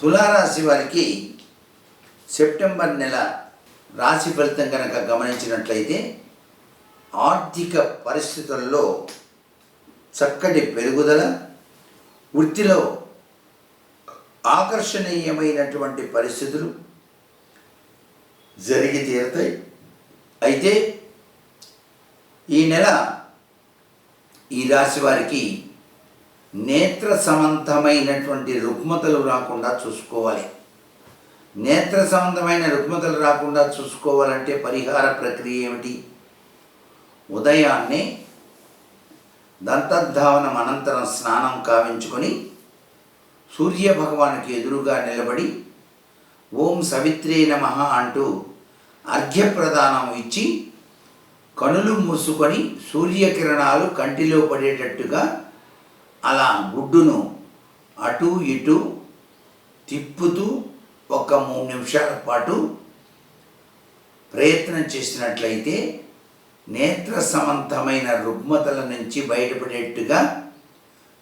తులారాశి వారికి సెప్టెంబర్ నెల రాశి ఫలితం కనుక గమనించినట్లయితే ఆర్థిక పరిస్థితుల్లో చక్కటి పెరుగుదల వృత్తిలో ఆకర్షణీయమైనటువంటి పరిస్థితులు జరిగి తీరుతాయి. అయితే ఈ నెల ఈ రాశి వారికి నేత్ర సమంతమైనటువంటి రుగ్మతలు రాకుండా చూసుకోవాలి. నేత్ర సంబంధమైన రుగ్మతలు రాకుండా చూసుకోవాలంటే పరిహార ప్రక్రియ ఏమిటి? ఉదయాన్నే దంతధావనం అనంతరం స్నానం కావించుకొని సూర్య భగవానికి ఎదురుగా నిలబడి ఓం సవిత్రే నమ అంటూ అర్ఘ్యప్రదానం ఇచ్చి కనులు మూసుకొని సూర్యకిరణాలు కంటిలో పడేటట్టుగా అలా గుడ్డును అటు ఇటు తిప్పుతూ ఒక మూడు నిమిషాల పాటు ప్రయత్నం చేసినట్లయితే నేత్ర సమంతమైన రుగ్మతల నుంచి బయటపడేట్టుగా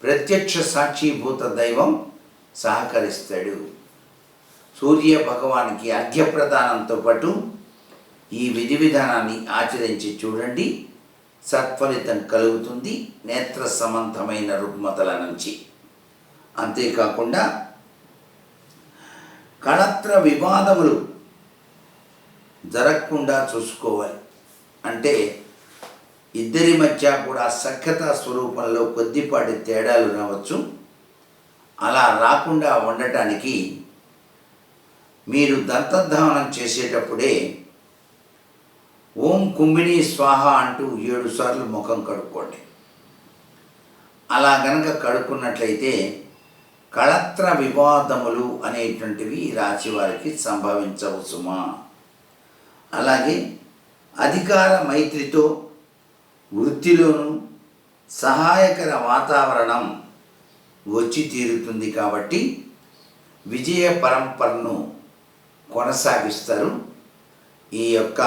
ప్రత్యక్ష సాక్షిభూత దైవం సహకరిస్తాడు. సూర్య భగవానికి అర్ఘ్యప్రదానంతో పాటు ఈ విధి విధానాన్ని ఆచరించి చూడండి. సత్ఫలితం కలుగుతుంది నేత్ర సమంతమైన రుగ్మతల నుంచి. అంతేకాకుండా కళత్ర వివాదములు జరగకుండా చూసుకోవాలి. అంటే ఇద్దరి మధ్య కూడా సఖ్యత స్వరూపంలో కొద్దిపాటి తేడాలు రావచ్చు. అలా రాకుండా ఉండటానికి మీరు దంతధావనం చేసేటప్పుడే ఓం కుంభిణి స్వాహ అంటూ ఏడు సార్లు ముఖం కడుక్కోండి. అలా గనక కడుక్కున్నట్లయితే కళత్ర వివాదములు అనేటువంటివి ఈ రాశి వారికి సంభవించవు సుమా అలాగే అధికార మైత్రితో వృత్తిలోనూ సహాయకర వాతావరణం వచ్చి తీరుతుంది కాబట్టి విజయ పరంపరను కొనసాగిస్తారు. ఈ యొక్క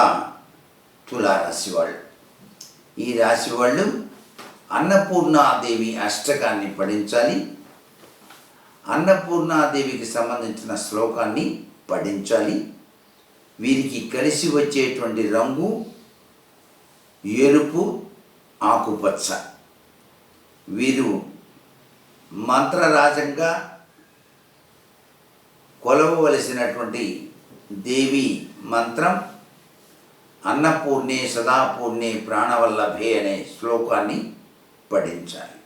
తులారాశి వాళ్ళు ఈ రాశి వాళ్ళు అన్నపూర్ణాదేవి అష్టకాన్ని పఠించాలి. అన్నపూర్ణాదేవికి సంబంధించిన శ్లోకాన్ని పఠించాలి. వీరికి కలిసి వచ్చేటువంటి రంగు ఎరుపు ఆకుపచ్చ. వీరు మంత్రరాజంగా కొలవవలసినటువంటి దేవి మంత్రం అన్నపూర్ణే సదాపూర్ణే ప్రాణవల్లభే అనే శ్లోకాన్ని పఠించాలి.